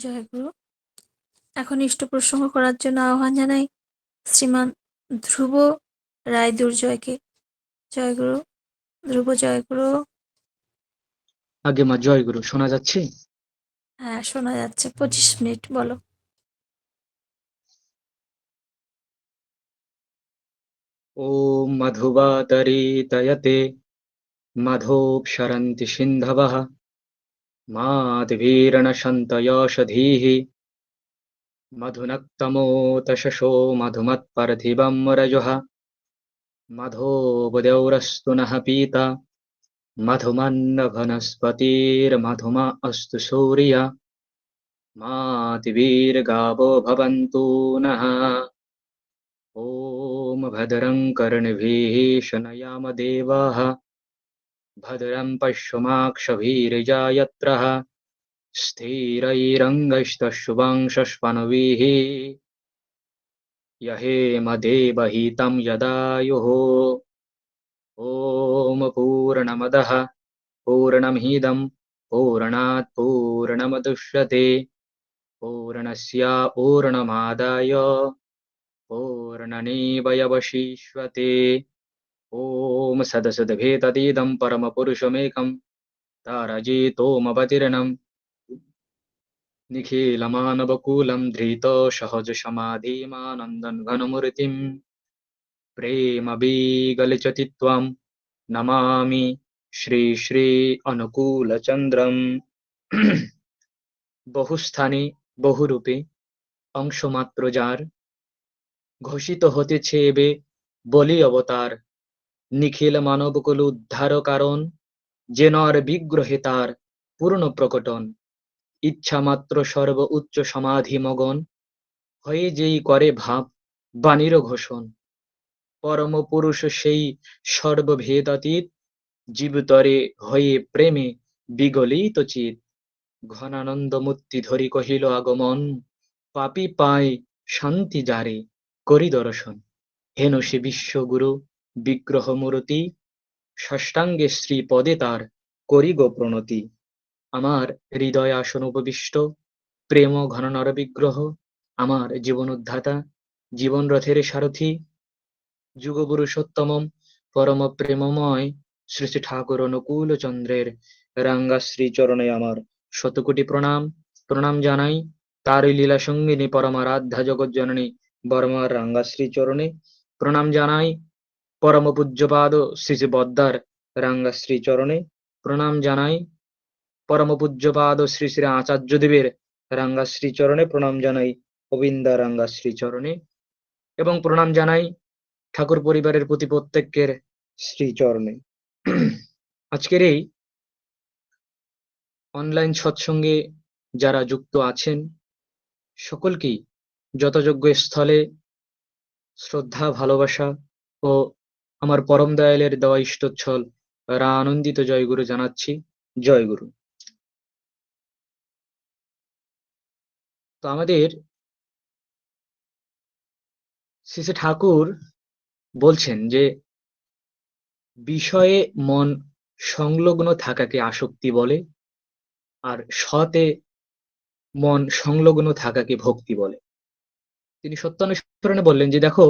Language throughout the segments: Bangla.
জয়গুরু এখন ইষ্ট প্রসঙ্গ করার জন্য আহ্বান জানাই শ্রীমান ধ্রুব রায় দুর্জয়কে জয়গুরু ধ্রুব জয়গুরু আগে মা জয় গুরু শোনা যাচ্ছে হ্যাঁ শোনা যাচ্ছে পঁচিশ মিনিট বলো ॐ मधुवातरीतयते मधोक्षरन्ति सिन्धवः माध्वीर्णशन्तयोषधीः मधुनक्तमोतशशो मधुमत्पर्थिवं रजुः। मधोबदेवरस्तु नः पीता। मधुमन्नभनस्पतिर्मधुमा अस्तु सूर्य। मातिवीर्गावो भवन्तु नः। ॐ भद्रं कर्णभिः शनयाम देवाः भद्रं पश्यमाक्षभिर्जायत्रः। स्थिरैरङ्गैस्तशुभांशस्पनविः यहेमदेवहितं यदायुः। ॐ पूर्णमदः। पूर्णमिदं। पूर्णात् पूर्णमुदुष्यते। पूर्णस्य पूर्णमादाय। पूर्णमेवयवशिष्यते ॐ सदसद्भेततीदं परमपुरुषमेकं तारजितोमवतीर्णं निखिलमानवकुलं धृतसहजसमाधिमानन्दं घनमूर्तिं प्रेमविगलिचति त्वां नमामि শ্রী শ্রী অনুকূলচন্দ্রম বহুস্থানে বহুরূপে অংশমাত্র যার ঘোষিত হতেছে এবে বলি অবতার নিখিল মানবকুল উদ্ধার কারণ যে নর বিগ্রহে তার পূর্ণ প্রকটন। ইচ্ছা মাত্র সর্ব উচ্চ সমাধি মগন, হয়ে যেই করে ভাব বাণীর ঘোষণ। পরম পুরুষ সেই সর্বভেদাতীত জীবতরে হয়ে প্রেমে বিগলিত চিত। ঘনানন্দ মূর্তি ধরি কহিল, আগমন, পাপি পায় শান্তি যারে, করি দর্শন। হেন সে বিশ্বগুরু বিগ্রহ মূরতি ষষ্ঠাঙ্গে শ্রী পদে তার করি গো প্রণতি। আমার হৃদয় আসন উপবিষ্ট, প্রেম ঘন নর বিগ্রহ, আমার জীবন উদ্ধাতা, জীবন রথের সারথি। যুগ পুরুষোত্তমম পরম প্রেমময় শ্রী শ্রী ঠাকুর অনুকূল চন্দ্রের রাঙ্গা শ্রী চরণে আমার শতকোটি প্রণাম। প্রণাম জানাই তারই লীলা সঙ্গিনী পরমারাধ্যা জগৎ জননী বর্মার রাঙ্গা শ্রী চরণে প্রণাম জানাই পরম পূজ্যপাদ শ্রী বদ্দার রাঙ্গা শ্রী চরণে প্রণাম জানাই। পরম পূজ্যপাদ শ্রী শ্রী আচার্য দেবের রাঙ্গা শ্রী চরণে প্রণাম জানাই গোবিন্দা রাঙ্গা শ্রী চরণে এবং প্রণাম জানাই ঠাকুর পরিবারের প্রতি প্রত্যেকের শ্রীচরণে। আজকের এই অনলাইন সৎসঙ্গে যারা যুক্ত আছেন, সকলকেই যথাযোগ্য স্থলে শ্রদ্ধা, ভালোবাসা ও আমার পরম দয়ালের দেওয়া ইষ্টচ্ছল রা আনন্দিত জয়গুরু জানাচ্ছি। জয়গুরু তো আমাদের শ্রী ঠাকুর বলছেন যে, বিষয়ে মন সংলগ্ন থাকাকে আসক্তি বলে, আর সতে মন সংলগ্ন থাকাকে ভক্তি বলে। তিনি সত্যানুসরণে বললেন যে, দেখো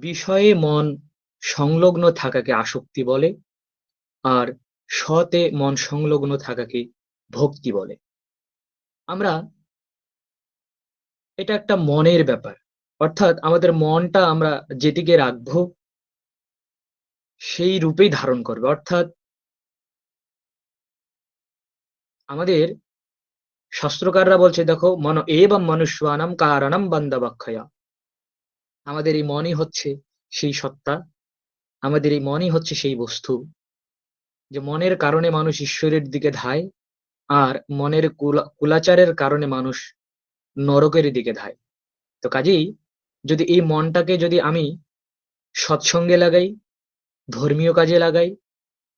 বিষয়ে মন সংলগ্ন থাকাকে আসক্তি বলে আর সতে মন সংলগ্ন থাকাকে ভক্তি বলে। আমরা এটা একটা মনের ব্যাপার। অর্থাৎ আমাদের মনটা আমরা যেদিকে রাখব, সেই রূপেই ধারণ করবে। অর্থাৎ আমাদের শাস্ত্রকাররা বলছে, দেখো, মন এবং মনুষ্যানাম কারণম বান্দাবাক্ষয়া আমাদের এই মনই হচ্ছে সেই সত্তা, আমাদের এই মনই হচ্ছে সেই বস্তু। যে মনের কারণে মানুষ ঈশ্বরের দিকে ধায়, আর মনের কুলা- কুলাচারের কারণে মানুষ নরকের দিকে ধায়। তো কাজেই যদি এই মনটাকে যদি আমি সৎসঙ্গে লাগাই, ধর্মীয় কাজে লাগাই,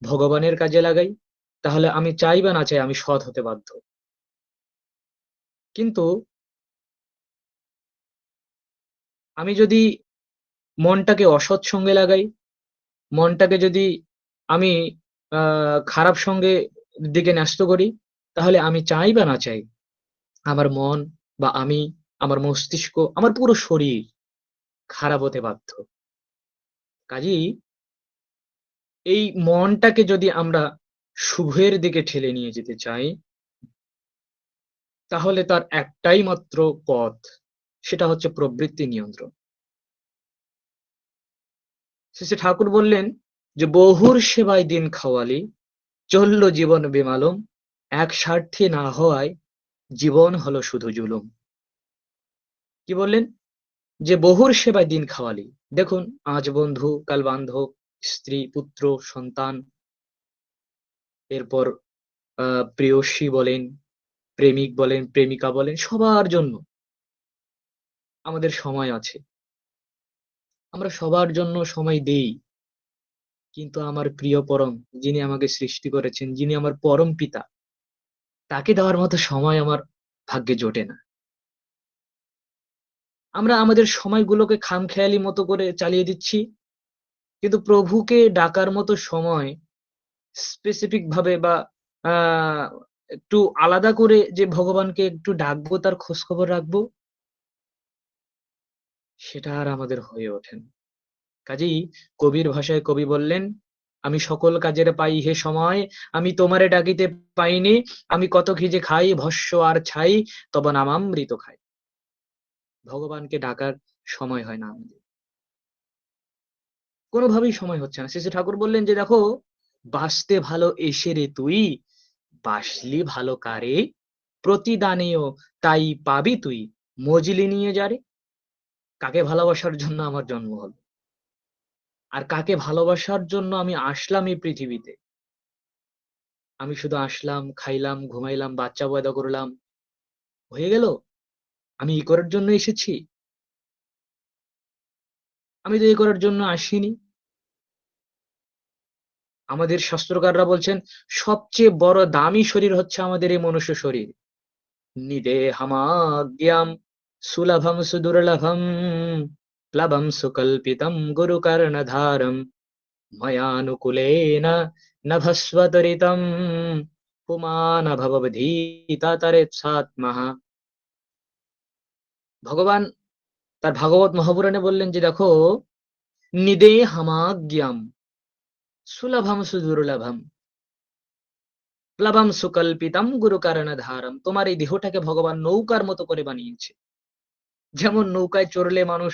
ভগবানের কাজে লাগাই, তাহলে আমি চাই বা না চাই আমি সৎ হতে বাধ্য। কিন্তু আমি যদি মনটাকে অসৎ সঙ্গে লাগাই মনটাকে যদি আমি খারাপ সঙ্গে দিকে ন্যস্ত করি তাহলে আমি চাই বা না চাই আমার মন বা আমি, আমার মস্তিষ্ক, আমার পুরো শরীর খারাপ হতে বাধ্য। কাজেই এই মনটাকে যদি আমরা শুভের দিকে ঠেলে নিয়ে যেতে চাই তাহলে তার একটাই মাত্র পথ, সেটা হচ্ছে প্রবৃত্তি নিয়ন্ত্রণ। শ্রী ঠাকুর বললেন যে, "বহুর সেবায় দিন খাওয়ালি, চলল জীবন বেমালুম, এক স্বার্থী না হওয়ায় জীবন হলো শুধু জুলুম।" কি বললেন? যে বহুর সেবায় দিন খাওয়ালি। দেখুন আজ বন্ধু, কাল বান্ধব, স্ত্রী, পুত্র, সন্তান এরপর আ প্রেয়সী বলেন, প্রেমিক বলেন, প্রেমিকা বলেন সবার জন্য আমাদের সময় আছে। আমরা সবার জন্য সময় দেই। কিন্তু আমার প্রিয় পরম যিনি আমাকে সৃষ্টি করেছেন, যিনি আমার পরম পিতা, তাকে দেওয়ার মতো সময় আমার ভাগ্যে জোটে না। আমরা আমাদের সময়গুলোকে খামখেয়ালি মতো করে চালিয়ে দিচ্ছি। কিন্তু প্রভুকে ডাকার মতো সময় স্পেসিফিক ভাবে বা একটু আলাদা করে যে ভগবানকে একটু ডাকবো, তার খোঁজখবর রাখব সেটা আর আমাদের হয়ে ওঠে না। কাজেই কবির ভাষায় কবি বললেন, "আমি সকল কাজের পাই হে সময়, আমি তোমারে ডাকিতে পাইনি, আমি কত যে খাই ভস্ম আর ছাই, তব নামামৃত খাই।" ভগবানকে ডাকার সময় হয় না আমাদের। কোনোভাবেই সময় হচ্ছে না। শেষে ঠাকুর বললেন যে, "দেখো, বাসতে ভালো এসে রে তুই, বাসলি ভালো কারে, প্রতিদানেও তাই পাবি তুই, মজলি নিয়ে যা রে।" কাকে ভালোবাসার জন্য আমার জন্ম হলো? আর কাকে ভালোবাসার জন্য আমি আসলাম এই পৃথিবীতে? আমি শুধু আসলাম, খাইলাম, ঘুমাইলাম, বাচ্চা পয়দা করলাম। হয়ে গেল? আমি এই করার জন্য এসেছি? আমি তো এ করার জন্য আসিনি। আমাদের শাস্ত্রকাররা বলছেন, সবচেয়ে বড় দামি শরীর হচ্ছে আমাদের এই মনুষ্য শরীর। নিদেহামাজ্ঞাম সুলভম সুদুর্লভম প্লবম সুকল্পিতম গুরু গুরুকর্ণধারম ময়ানুকূলেন নভস্বতরিতম পুমান ভগবান তার ভাগবত মহাপুরাণে বললেন যে দেখো নিদেহামাজ্ঞাম সুলভম সুদুর্লভম প্লবম সুকল্পিতম গুরুকর্ণধারম তোমার এই দেহটাকে ভগবান নৌকার মতো করে বানিয়েছে যেমন নৌকায় চড়লে মানুষ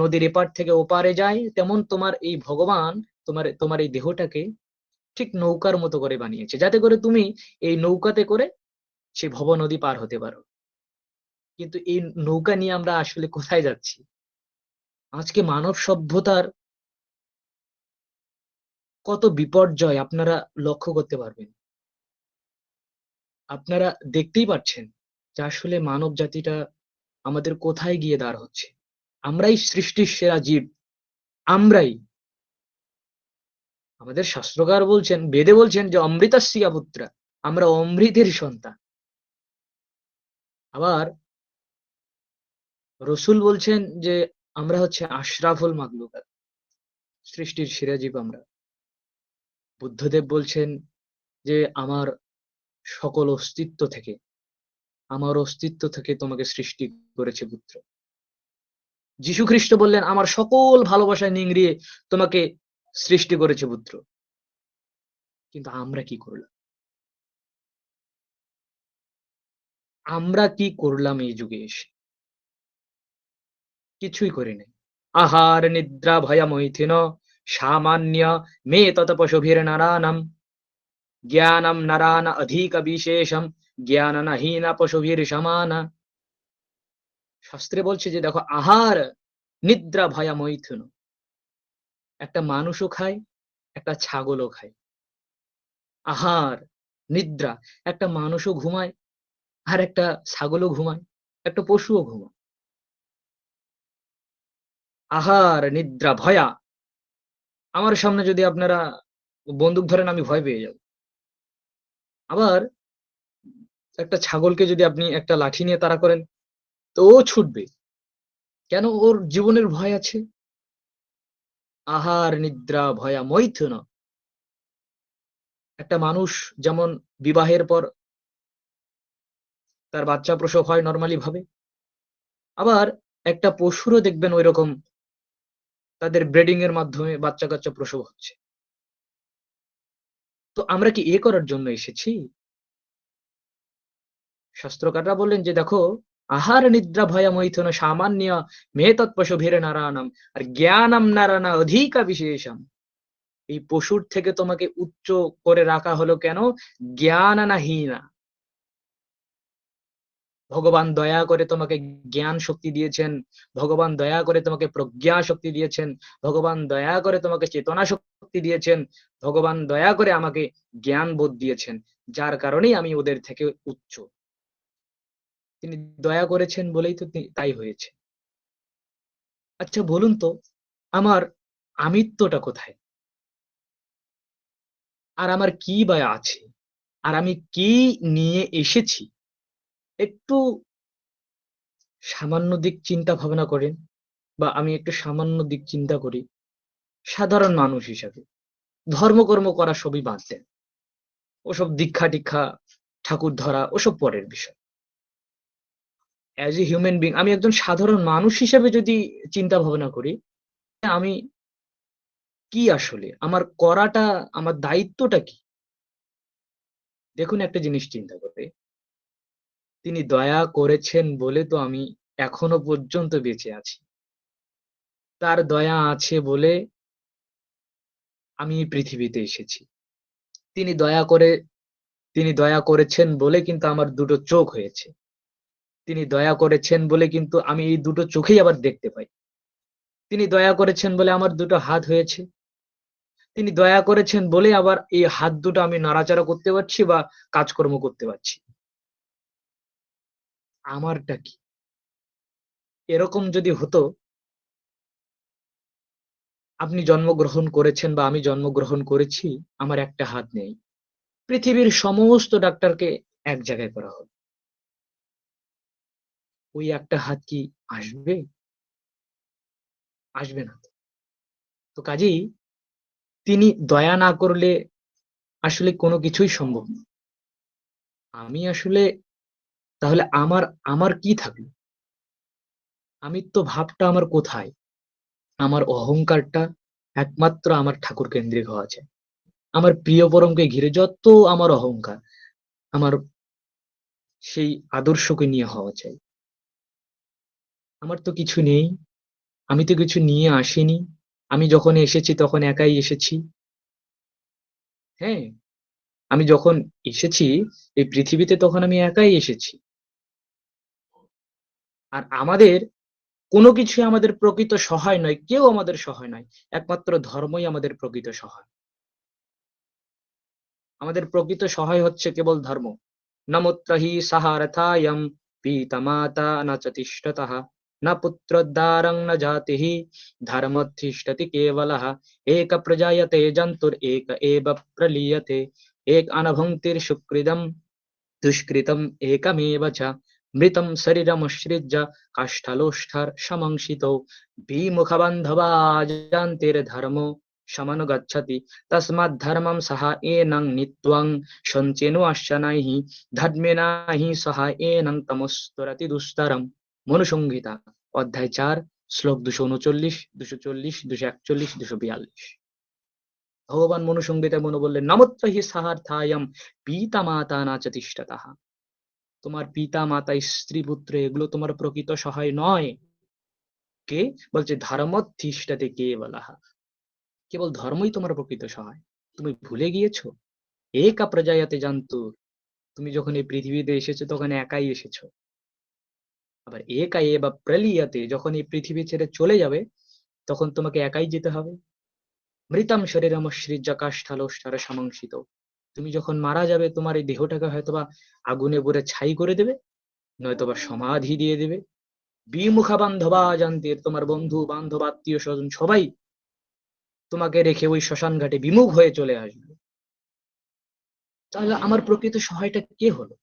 নদীর এপার থেকে ওপারে যায়, তেমন তোমার এই ভগবান তোমার তোমার এই দেহটাকে ঠিক নৌকার মতো করে বানিয়েছে। যাতে করে তুমি এই নৌকাতে করে সে ভব নদী পার হতে পারো। কিন্তু এই নৌকা নিয়ে আমরা আসলে কোথায় যাচ্ছি? আজকে মানব সভ্যতার কত বিপর্যয় আপনারা লক্ষ্য করতে পারবেন। আপনারা দেখতেই পাচ্ছেন যে আসলে মানব জাতিটা আমাদের কোথায় গিয়ে দাঁড় হচ্ছে? আমরাই সৃষ্টির সেরা জীব। আমরাই। আমাদের শাস্ত্রকার বলছেন, বেদে বলছেন যে অমৃতাস্যা পুত্রা, আমরা অমৃতের সন্তান। আবার রসুল বলছেন যে, আমরা হচ্ছে আশরাফুল মাকলুকাত সৃষ্টির সেরা জীব আমরা। বুদ্ধদেব বলছেন যে, আমার সকল অস্তিত্ব থেকে আমার অস্তিত্ব থেকে তোমাকে সৃষ্টি করেছে পুত্র। যীশু খ্রিস্ট বললেন, আমার সকল ভালোবাসায় নিংড়িয়ে তোমাকে সৃষ্টি করেছে পুত্র। কিন্তু আমরা কি করলাম? আমরা কি করলাম এই যুগে এসে? কিছুই করি নাই। আহার, নিদ্রা ভয়া মৈথিন সামান্য মে তত পশুভির নারানম জ্ঞানম নারান অধিক বিশেষম জ্ঞান নাহীনা পশুভির সমানা শাস্ত্রে বলছে যে, দেখো, আহার নিদ্রা ভয়া মৈথুন একটা মানুষও খায়, একটা ছাগলও খায়। আহার, নিদ্রা, একটা মানুষও ঘুমায়, আর একটা ছাগলও ঘুমায়, একটা পশুও ঘুমায়। আহার, নিদ্রা, ভয়া। আমার সামনে যদি আপনারা বন্দুক ধরেন, আমি ভয় পেয়ে যাব। আবার একটা ছাগলকে যদি আপনি একটা লাঠি নিয়ে তাড়া করেন, তো ও ছুটবে। কেন ওর জীবনের ভয় আছে? আহার, নিদ্রা ভয়া মৈথুন একটা মানুষ যেমন বিবাহের পর তার বাচ্চা প্রসব হয় নর্মালি ভাবে, আবার একটা পশুরও দেখবেন ওই রকম তাদের ব্রিডিং এর মাধ্যমে বাচ্চা কাচ্চা প্রসব হচ্ছে। তো আমরা কি এ করার জন্য এসেছি? শাস্ত্রকাররা বললেন যে, দেখো, আহার নিদ্রা ভয় মৈথুন সামান্য মে তৎপশুভীর নারায়ণম, আর জ্ঞানম নারায়ণ অধিকা বিশেষম। এই পশুর থেকে তোমাকে উচ্চ করে রাখা হলো কেন? জ্ঞান নাহীনা ভগবান দয়া করে তোমাকে জ্ঞান শক্তি দিয়েছেন, ভগবান দয়া করে তোমাকে প্রজ্ঞা শক্তি দিয়েছেন, ভগবান দয়া করে তোমাকে চেতনা শক্তি দিয়েছেন, ভগবান দয়া করে আমাকে জ্ঞান বোধ দিয়েছেন, যার কারণেই আমি ওদের থেকে উচ্চ। তিনি দয়া করেছেন বলেই তো তাই হয়েছে। আচ্ছা বলুন তো, আমার আমিত্বটা কোথায়? আর আমার কি বা আছে? আর আমি কি নিয়ে এসেছি? একটু সামান্য দিক চিন্তা ভাবনা করেন বা আমি একটু সামান্য দিক চিন্তা করি। সাধারণ মানুষ হিসাবে। ধর্মকর্ম করা সবই বাদ দেন। ওসব দীক্ষা টিক্ষা ঠাকুর ধরা, ওসব পরের বিষয়। অ্যাজ এ হিউম্যান বিং আমি একজন সাধারণ মানুষ হিসেবে যদি চিন্তা ভাবনা করি, আমি কি আসলে? আমার করাটা, আমার দায়িত্বটা কি? দেখুন একটা জিনিস চিন্তা করবে তিনি দয়া করেছেন বলে তো আমি এখনও পর্যন্ত বেঁচে আছি। তার দয়া আছে বলে আমি পৃথিবীতে এসেছি। তিনি দয়া করে, তিনি দয়া করেছেন বলে কিন্তু আমার দুটো চোখ হয়েছে। তিনি দয়া করেছেন বলে কিন্তু আমি এই দুটো চোখেই আবার দেখতে পাই। তিনি দয়া করেছেন বলে আমার দুটো হাত হয়েছে। তিনি দয়া করেছেন বলে আবার এই হাত দুটো আমি নাড়াচাড়া করতে পারছি বা কাজকর্ম করতে পারছি। আমারটা কি? এরকম যদি হতো, আপনি জন্মগ্রহণ করেছেন বা আমি জন্মগ্রহণ করেছি, আমার একটা হাত নেই। পৃথিবীর সমস্ত ডাক্তারকে এক জায়গায় করা হবে ওই একটা হাত কি আসবে? আসবে না। তো। কাজেই তিনি দয়া না করলে আসলে কোনো কিছুই সম্ভব না। আমি আসলে তাহলে আমার আমার কি থাকল? আমি তো ভাবটা আমার কোথায়? আমার অহংকারটা একমাত্র আমার ঠাকুর কেন্দ্রিক হওয়া চাই। আমার প্রিয় পরমকে ঘিরে যত আমার অহংকার আমার সেই আদর্শকে নিয়ে হওয়া চাই। আমার তো কিছু নেই। আমি তো কিছু নিয়ে আসিনি। আমি যখন এসেছি তখন একাই এসেছি। হ্যাঁ আমি যখন এসেছি, এই পৃথিবীতে তখন আমি একাই এসেছি। আর আমাদের কোনো কিছু আমাদের প্রকৃত সহায় নয়, কেউ আমাদের সহায় নয়। একমাত্র ধর্মই আমাদের প্রকৃত সহায়। আমাদের প্রকৃত সহায় হচ্ছে কেবল ধর্ম। নমুত্রহি সাহারথায়ম, পিতামাতা ন চ তিষ্ঠতঃ ন পুত্রোদ্দারং ন জাতিः ধর্মোত্তিষ্ঠতি কেবলः এক প্রজায়তে জন্তুর এক এব প্রলীয়তে এক অনভুঙ্ক্তির সুকৃদম দুষ্কৃতম একমেব চ মৃতম শরীরমসৃজ্য কাষ্ঠলোষ্ঠার সমংসিত বিমুখবান্ধবা জান্তির ধর্ম সমনুগচ্ছতি তস্মাৎ ধর্মম সহ এনং নিত্বং সঞ্চেনো আশ্চনাইঃ ধর্মেনাহি সহ এনং তমস্তরতি দুস্তরম মনুসংহিতা, অধ্যায় চার, শ্লোক দুশো উনচল্লিশ, দুশো চল্লিশ, দুশো একচল্লিশ, দুশো বিয়াল্লিশ। ভগবান মনুসংহিতায় মনু বললেন নমত্র হি সাহার্থায়ম পিতা মাতা না চতিষ্ঠতাহা তোমার পিতা মাতা স্ত্রী, পুত্র, এগুলো তোমার প্রকৃত সহায় নয়। কে? বলছে ধর্মধিষ্ঠাতে কে বলাহা কেবল ধর্মই তোমার প্রকৃত সহায়। তুমি ভুলে গিয়েছো? একা প্রজায়াতে জানতো। তুমি যখন এই পৃথিবীতে এসেছ, তখন একাই এসেছ। আবার একা এ বা প্রলিয়াতে যখন এই পৃথিবী ছেড়ে চলে যাবে, তখন তোমাকে একাই যেতে হবে। মৃতাম শরীরম সৃজ্জা কাষ্ঠালোষ্ঠারে সমাংসিত। তুমি যখন মারা যাবে, তোমার এই দেহটাকে হয়তোবা আগুনে পুড়ে ছাই করে দেবে, নয়তোবা সমাধি দিয়ে দেবে। বিমুখা বান্ধবা জানতের তোমার বন্ধু, বান্ধব, আত্মীয়, স্বজন সবাই তোমাকে রেখে ওই শ্মশান ঘাটে বিমুখ হয়ে চলে আসবে। তাহলে আমার প্রকৃত সহায়টা কে হলো?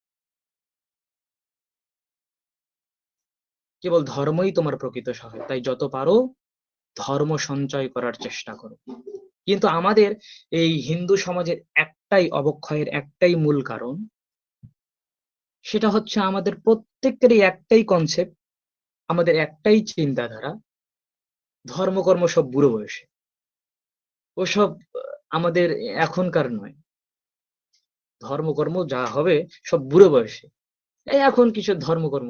কেবল ধর্মই তোমার প্রকৃত সহায় তাই যত পারো ধর্ম সঞ্চয় করার চেষ্টা করো। কিন্তু আমাদের এই হিন্দু সমাজের একটাই অবক্ষয়ের একটাই মূল কারণ, সেটা হচ্ছে আমাদের প্রত্যেকেরই একটাই কনসেপ্ট আমাদের একটাই চিন্তাধারা, ধর্মকর্ম সব বুড়ো বয়সে। ওসব আমাদের এখনকার নয়। ধর্মকর্ম যা হবে সব বুড়ো বয়সে। এই এখন কিসের ধর্মকর্ম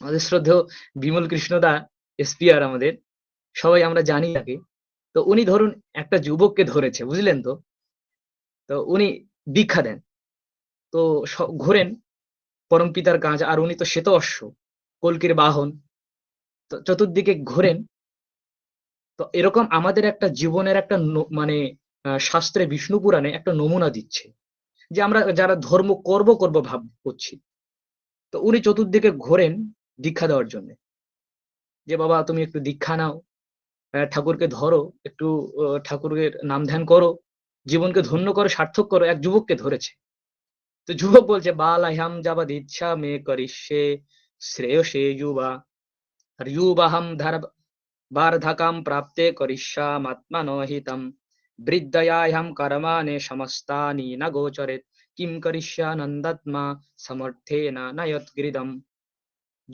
আমাদের শ্রদ্ধেয় বিমল কৃষ্ণদা এসপিআর আমাদের, সবাই আমরা জানি তাকে। তো উনি ধরুন একটা যুবককে ধরেছে, বুঝলেন তো? তো উনি দীক্ষা দেন। তো ঘোরেন, পরম পিতার কাজ, আর উনি তো শ্বেত অশ্ব কলকির বাহন। তো চতুর্দিকে ঘোরেন। তো এরকম আমাদের একটা জীবনের একটা মানে শাস্ত্রে বিষ্ণু পুরাণে একটা নমুনা দিচ্ছে যে আমরা যারা ধর্ম করব করব ভাব করছি। তো উনি চতুর্দিকে ঘোরেন দীক্ষা দেওয়ার জন্য। যে, বাবা, তুমি একটু দীক্ষা নাও ঠাকুরকে ধরো, একটু ঠাকুরের নাম ধ্যান করো, জীবনকে ধন্য করো, সার্থক করো। এক যুবককে ধরেছে। তো যুবক বলছে বালাহ্যাম যাবদ ইচ্ছা মে করিষ্যে, শ্রেয়সে যুবা। আর যুবাহম ধর বার্ধকাম প্রাপ্তে করিষ্যামাত্মনো হিতম বৃদ্ধয়াহম কর্মাণি সমস্তানি ন গোচরেত কিম করিষ্যানন্দাত্মা সমর্থেন নয়ৎগৃদম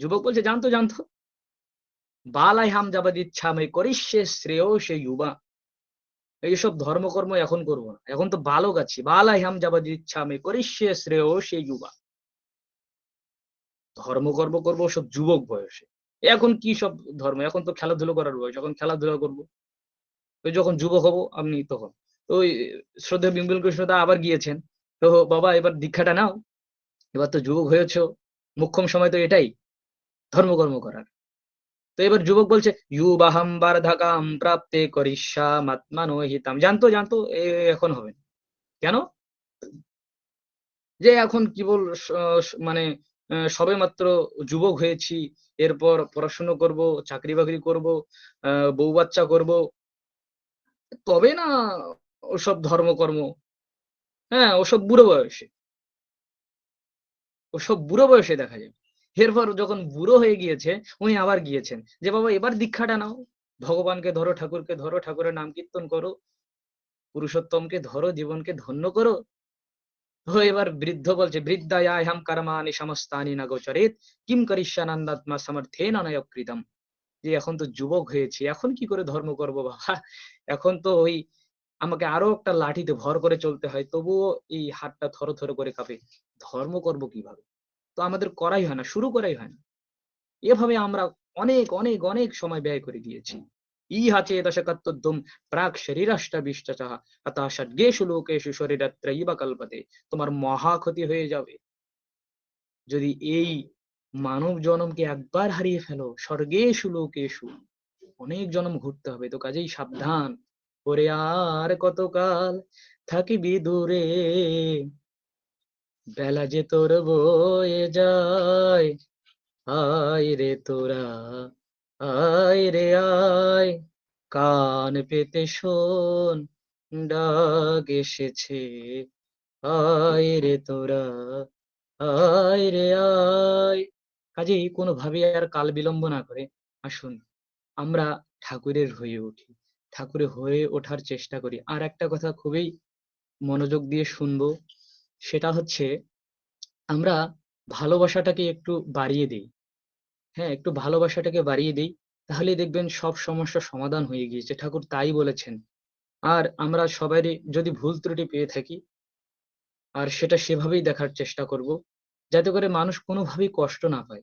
যুবক বলছে জানতো জানতো বালাহ্যাম যাবদ ইচ্ছা আমি করিস সে শ্রেয়, সে যুবা। এইসব ধর্মকর্ম এখন করব না। এখন তো বালক আছি। বালাহ্যাম যাবদ ইচ্ছা আমি করিস সে শ্রেয় শ্রেয়সে যুবা। ধর্মকর্ম করব সব যুবক বয়সে। এখন কি সব ধর্ম? এখন তো খেলাধুলো করার বয়স। এখন খেলাধুলা করব। ওই যখন যুবক হব, আপনি তখন। তো শ্রদ্ধা বিমল কৃষ্ণদা আবার গিয়েছেন। তো বাবা, এবার দীক্ষাটা নাও। এবার তো যুবক হয়েছ। মুখ্যম সময় তো এটাই। ধর্মকর্ম করার। তো এবার যুবক বলছে, ইউবাহাম বার্ধাকাম প্রাপ্তে করিষ্যাম আত্মানো হিতাম জানতো জানতো এখন হবে না। কেন? যে এখন কি বল, স- স- মানে সবে মাত্র যুবক হয়েছি, এরপর পড়াশুনো করব চাকরি বাকরি করব বউ বাচ্চা করব, তবে না, ওসব ধর্মকর্ম হ্যাঁ ওসব বুড়ো বয়সে। ওসব বুড়ো বয়সে দেখা যায় এরপর যখন বুড়ো হয়ে গিয়েছে, উনি আবার গিয়েছেন। যে, বাবা, এবার দীক্ষাটা নাও। ভগবানকে ধরো, ঠাকুরকে ধরো, ঠাকুরের নাম কীর্তন করো। পুরুষোত্তমকে ধরো, জীবনকে ধন্য করো। ও এবার বৃদ্ধ বলছে বৃদ্ধায়াহম কর্মাণি সমস্তানি না গোচরেত কিম করিষ্যানন্দাত্মা সমর্থেন অনয়কৃতম যে, এখন তো যুবক হয়েছি। এখন কি করে ধর্ম করব, বাবা? এখন তো ওই আমাকে আরও একটা লাঠিতে ভর করে চলতে হয়, তবুও এই হাতটা থর থর করে কাঁপে। ধর্ম করব কীভাবে? তো আমাদের করাই হয় না, শুরু করাই হয় না। এভাবে আমরা অনেক অনেক অনেক সময় ব্যয় করে দিয়েছি। ইহা চেদশকত্বম প্রাক শরীরাষ্টাবিষ্টচা অত ষড্গেষু লোকেষু শরীরত্রৈব কল্পতে, তোমার মহা ক্ষতি হয়ে যাবে। যদি এই মানব জনমকে একবার হারিয়ে ফেলো, স্বর্গেষু লোকেষু, অনেক জনম ঘুরতে হবে, তো কাজেই সাবধান। ওরে আর কতকাল থাকিবি দূরে? বেলা যে তোর বয়ে যায়, আয় রে তোরা, আয় রে আয়। কান পেতে শোন, ডাক এসেছে, আয় রে তোরা, আয় রে আয়। কাজেই কোনোভাবে আর কাল বিলম্ব না করে। আসুন, আমরা ঠাকুরের হয়ে উঠি। ঠাকুরের হয়ে ওঠার চেষ্টা করি। আর একটা কথা খুবই মনোযোগ দিয়ে শুনব। সেটা হচ্ছে আমরা ভালোবাসাটাকে একটু বাড়িয়ে দিই। হ্যাঁ একটু ভালোবাসাটাকে বাড়িয়ে দিই তাহলে দেখবেন সব সমস্যার সমাধান হয়ে গিয়েছে। ঠাকুর তাই বলেছেন। আর আমরা সবারই যদি ভুল ত্রুটি পেয়ে থাকি, আর সেটা সেভাবেই দেখার চেষ্টা করব, যাতে করে মানুষ কোনোভাবেই কষ্ট না পায়।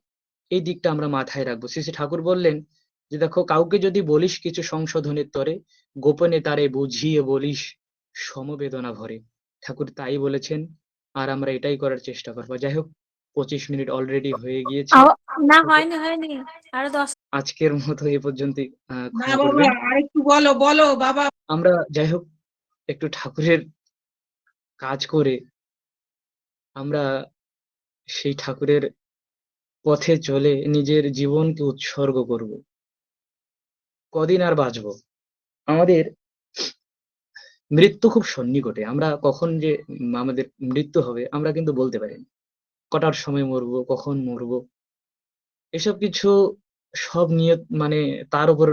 এই দিকটা আমরা মাথায় রাখব। শ্রী ঠাকুর বললেন যে, দেখো, কাউকে যদি বলিস কিছু সংশোধনের তরে, গোপনে তারে বুঝিয়ে বলিস সমবেদনা ভরে। ঠাকুর তাই বলেছেন। আর আমরা এটাই করার চেষ্টা করব। যাই হোক পঁচিশ মিনিট অলরেডি হয়ে গিয়েছে। না হয়নি হয়নি। আরও দশ আজকের মতো এ পর্যন্তই আরেকটু বলো বলো বাবা। আমরা যাই হোক একটু ঠাকুরের কাজ করে আমরা সেই ঠাকুরের পথে চলে নিজের জীবনকে উৎসর্গ করব। কদিন আর বাঁচবো? আমাদের মৃত্যু খুব সন্নিকটে। আমরা কখন যে আমাদের মৃত্যু হবে, আমরা কিন্তু বলতে পারি না কটার সময় মরবো, কখন মরবো? এসব কিছু সব নিয়ত মানে তার উপর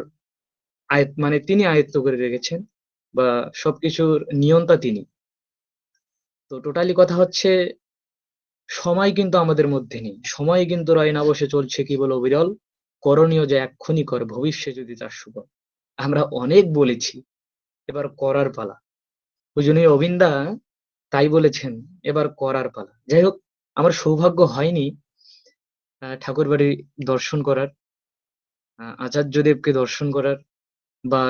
আয়ত মানে তিনি আয়ত্ত করে রেখেছেন বা সবকিছুর নিয়ন্তা তিনি। তো টোটালি কথা হচ্ছে, সময় কিন্তু আমাদের মধ্যে নেই। সময় কিন্তু রয় না বসে চলছে কি বলো বিরল করণীয় যে এক্ষুনি কর ভবিষ্যৎ যদি তার শুভ আমরা অনেক বলেছি, এবার করার পালা। পূজনীয় অবিন্দা তাই বলেছেন এবার করার পালা। যাই হোক আমার সৌভাগ্য হয়নি আহ, ঠাকুরবাড়ি দর্শন করার আচার্যদেবকে দর্শন করার বা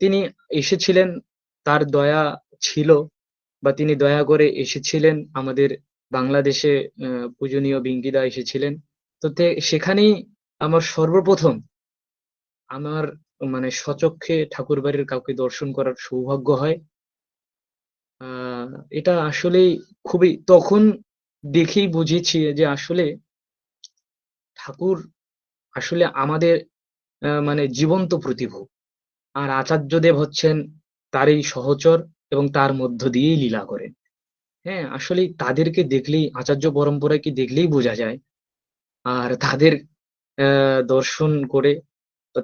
তিনি এসেছিলেন তার দয়া ছিল বা তিনি দয়া করে এসেছিলেন আমাদের বাংলাদেশে পূজনীয় বিঙ্কিদা এসেছিলেন। তো সেখানেই আমার সর্বপ্রথম আমার মানে সচক্ষে ঠাকুর বাড়ির কাউকে দর্শন করার সৌভাগ্য হয়। এটা আসলেই খুবই, তখন দেখেই বুঝেছি যে আসলে ঠাকুর আসলে আমাদের মানে জীবন্ত প্রতিভু। আর আচার্যদেব হচ্ছেন তারই সহচর এবং তার মধ্য দিয়েই লীলা করেন হ্যাঁ আসলে তাদেরকে দেখলেই, আচার্য পরম্পরাকে দেখলেই বোঝা যায়। আর তাদের দর্শন করে,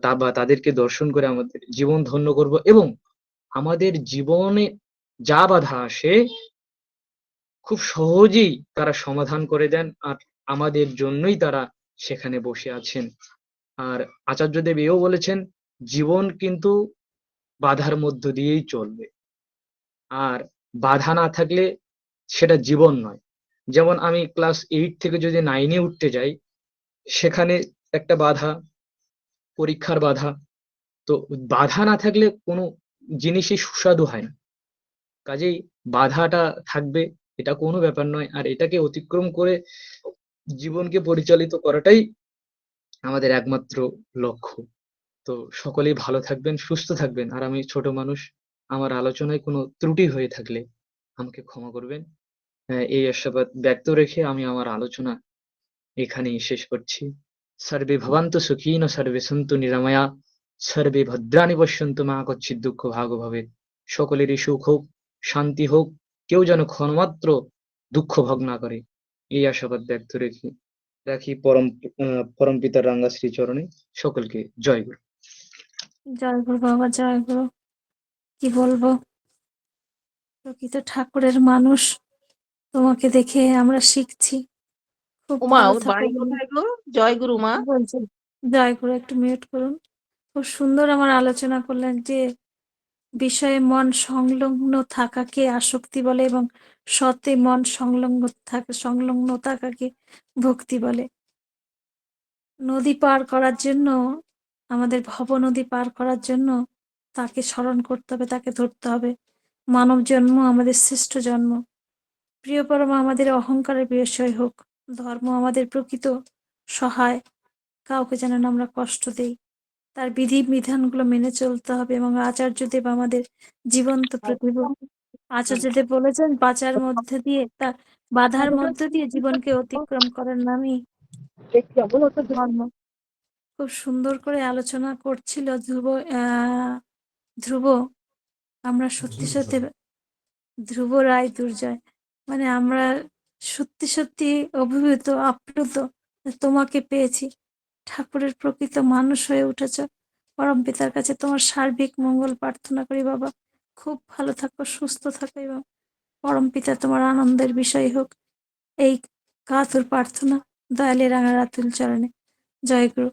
তা বা তাদেরকে দর্শন করে আমাদের জীবন ধন্য করব এবং আমাদের জীবনে যা বাধা আসে খুব সহজেই তারা সমাধান করে দেন আর আমাদের জন্যই তারা সেখানে বসে আছেন। আর আচার্যদেব এও বলেছেন, জীবন কিন্তু বাধার মধ্য দিয়েই চলবে। আর বাধা না থাকলে সেটা জীবন নয়। যেমন আমি ক্লাস এইট থেকে যদি নাইনে উঠতে যাই, সেখানে একটা বাধা, পরীক্ষার বাধা। তো বাধা না থাকলে কোনো জিনিসই সুস্বাদু হয় না। কাজেই বাধাটা থাকবে এটা কোনো ব্যাপার নয়। আর এটাকে অতিক্রম করে জীবনকে পরিচালিত করাটাই আমাদের একমাত্র লক্ষ্য। তো সকলেই ভালো থাকবেন সুস্থ থাকবেন। আর আমি ছোট মানুষ আমার আলোচনায় কোনো ত্রুটি হয়ে থাকলে আমাকে ক্ষমা করবেন। আহ, এই আশাবাদ ব্যক্ত রেখে আমি আমার আলোচনা এখানেই শেষ করছি। সর্বে ভবান্ত সুখীন সর্বে সন্তু নিরাময়া সর্বে ভদ্রাণী পশ্যন্তু মা কচ্ছিৎ দুঃখ ভাগ ভাবে। সকলেরই সুখ হোক। শান্তি হোক কেউ যেন ক্ষণমাত্র দুঃখ ভোগ না করে। এই আশাবাদ ব্যক্ত রেখে রাখি পরম আহ, পরম পিতার রাঙ্গা শ্রীচরণে সকলকে। জয় গুরু। জয় গুরু বাবা জয় গুরু। কি বলব? প্রকৃত ঠাকুরের মানুষ তোমাকে দেখে আমরা শিখছি। জয় গুরু মা। জয় গুরু একটু মিউট করুন। খুব সুন্দর আমার আলোচনা করলেন যে বিষয়ে মন সংলগ্ন থাকাকে আসক্তি বলে এবং সতে মন সংলগ্ন থাকা, সংলগ্ন থাকাকে ভক্তি বলে। নদী পার করার জন্য, আমাদের ভব নদী পার করার জন্য তাকে স্মরণ করতে হবে, তাকে ধরতে হবে। মানব জন্ম আমাদের শ্রেষ্ঠ জন্ম। প্রিয় পরম, আমাদের অহংকারের বিষয় হোক, ধর্ম আমাদের প্রকৃত সহায়। কাউকে যেন আমরা কষ্ট দেই। তার বিধি বিধানগুলো মেনে চলতে হবে এবং আচার্যদেব আমাদের জীবন্ত প্রতিভা। আচার্যদেব বলেছেন বাঁচার মধ্যে দিয়ে তার বাধার মধ্যে দিয়ে জীবনকে অতিক্রম করার নামই ধর্ম। খুব সুন্দর করে আলোচনা করছিল ধ্রুব আহ ধ্রুব। আমরা সত্যি সত্যি ধ্রুব রায় দুর্জয়। মানে আমরা সত্যি সত্যি অভিভূত আপ্লুত তোমাকে পেয়েছি। ঠাকুরের প্রকৃত মানুষ হয়ে উঠেছ। পরম পিতার কাছে তোমার সার্বিক মঙ্গল প্রার্থনা করি বাবা। খুব ভালো থাকো, সুস্থ থাকো এবং পরম পিতা তোমার আনন্দের বিষয় হোক। এই কাতুর প্রার্থনা দয়ালে রাঙা রাতুল চরণে। জয় গুরু।